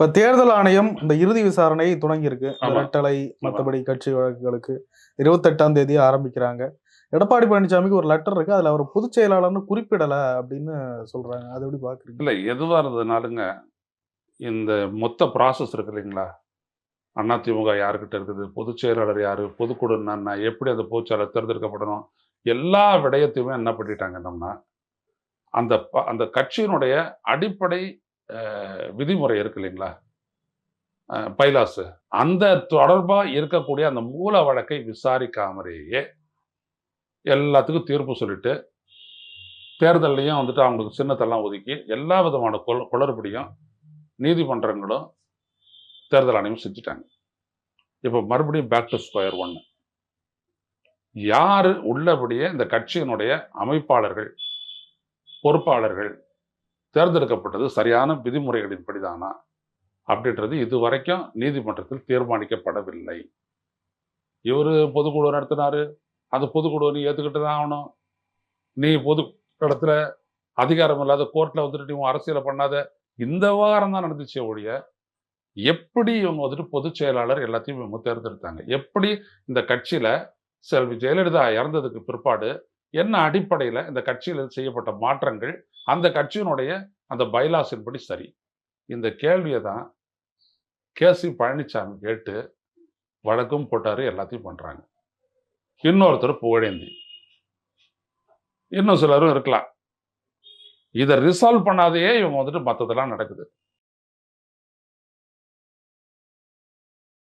இப்ப தேர்தல் ஆணையம் இந்த இறுதி விசாரணை தொடங்கி இருக்கு இந்த ஆமா. ரெட்டலை மற்றபடி கட்சி வழக்குகளுக்கு இருபத்தெட்டாம் தேதி ஆரம்பிக்கிறாங்க. எடப்பாடி பழனிசாமிக்கு ஒரு லெட்டர் இருக்கு. அதுல அவர் பொதுச் செயலாளர்னு குறிப்பிடல அப்படின்னு சொல்றாங்க. அதை எப்படி பாக்குறீங்க? இல்லை எதுவாக இருந்ததுனாலுங்க இந்த மொத்த ப்ராசஸ் இருக்கு இல்லைங்களா? அதிமுக யாருக்கிட்ட இருக்குது? பொதுச் செயலாளர் யாரு? பொதுக்குழு என்ன எப்படி அந்த பொதுச்செயலாளர் தேர்ந்தெடுக்கப்படணும்? எல்லா விடயத்தையுமே என்ன பண்ணிட்டாங்கன்னா அந்த ப- அந்த கட்சியினுடைய அடிப்படை விதிமுறை இருக்கு இல்லைங்களா? பைலாசு அந்த தொடர்பாக இருக்கக்கூடிய அந்த மூல வழக்கை விசாரிக்காமலேயே எல்லாத்துக்கும் தீர்ப்பு சொல்லிட்டு தேர்தல்லையும் வந்துட்டு அவங்களுக்கு சின்னத்தெல்லாம் ஒதுக்கி எல்லா விதமான குள குளறுபடியும் நீதிமன்றங்களும் தேர்தல் ஆணையம் செஞ்சுட்டாங்க. இப்போ மறுபடியும் பேக் டு ஸ்கொயர் ஒன்று யார் உள்ளபடியே இந்த கட்சியினுடைய அமைப்பாளர்கள் பொறுப்பாளர்கள் தேர்ந்தெடுக்கப்பட்டது சரியான விதிமுறைகளின்படிதானா? அப்படின்றது அப்படின்றது இதுவரைக்கும் நீதிமன்றத்தில் தீர்மானிக்கப்படவில்லை. இவர் பொதுக்குழு நடத்தினாரு. அந்த பொதுக்குழுவை நீ ஏற்றுக்கிட்டு தான் ஆகணும். நீ பொது இடத்துல அதிகாரம் இல்லாத கோர்ட்டில் வந்துட்டு நீ அரசியலை பண்ணாத. இந்த விவகாரம் தான் நடந்துச்சு ஒழிய எப்படி இவங்க வந்துட்டு பொதுச் செயலாளர் எல்லாத்தையும் இவங்க தேர்ந்தெடுத்தாங்க? எப்படி இந்த கட்சியில் செல்வி ஜெயலலிதா இறந்ததுக்கு பிற்பாடு என்ன அடிப்படையில் இந்த கட்சியில் செய்யப்பட்ட மாற்றங்கள் அந்த கட்சியினுடைய அந்த பைலாஸின்படி சரி. இந்த கேள்வியை தான் கேசி பழனிசாமி கேட்டு வழக்கும் போட்டாரு எல்லாத்தையும் பண்ணுறாங்க இன்னொருத்தர் புகழேந்தி. இன்னும் சிலரும் இருக்கலாம். இதை ரிசால்வ் பண்ணாதையே இவங்க வந்துட்டு மற்றதெல்லாம் நடக்குது.